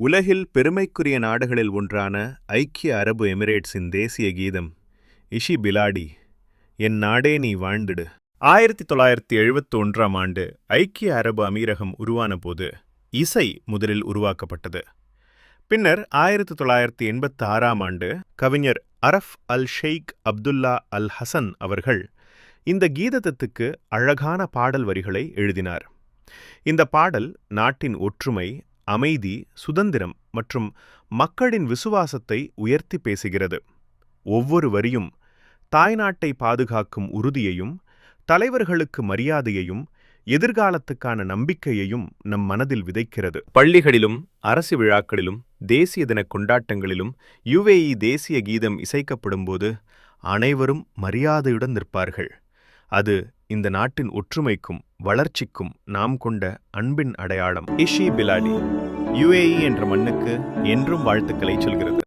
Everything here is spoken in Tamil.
உலகில் பெருமைக்குரிய நாடுகளில் ஒன்றான ஐக்கிய அரபு எமிரேட்ஸின் தேசிய கீதம் இஷி பிலாடி என் நாடே நீ வாழ்ந்துடு ஆயிரத்தி தொள்ளாயிரத்தி எழுபத்தி ஒன்றாம் ஆண்டு ஐக்கிய அரபு அமீரகம் உருவான போது இசை முதலில் உருவாக்கப்பட்டது. பின்னர் ஆயிரத்தி தொள்ளாயிரத்தி எண்பத்தி ஆறாம் ஆண்டு கவிஞர் Araf al Sheikh Abdullah al Hasan அவர்கள் இந்த கீதத்துக்கு அழகான பாடல் வரிகளை எழுதினார். இந்த பாடல் நாட்டின் ஒற்றுமை அமைதி சுதந்திரம் மற்றும் மக்களின் விசுவாசத்தை உயர்த்தி பேசுகிறது. ஒவ்வொரு வரியும் தாய்நாட்டை பாதுகாக்கும் உறுதியையும் தலைவர்களுக்கு மரியாதையையும் எதிர்காலத்துக்கான நம்பிக்கையையும் நம் மனதில் விதைக்கிறது. பள்ளிகளிலும் அரசு விழாக்களிலும் தேசிய தின கொண்டாட்டங்களிலும் யுஏஇ தேசிய கீதம் இசைக்கப்படும்போது அனைவரும் மரியாதையுடன் நிற்பார்கள். அது இந்த நாட்டின் ஒற்றுமைக்கும் வளர்ச்சிக்கும் நாம் கொண்ட அன்பின் அடையாளம். இஷி பிலாடி யுஏஇ என்ற மண்ணுக்கு என்றும் வாழ்த்துக்களை சொல்கிறது.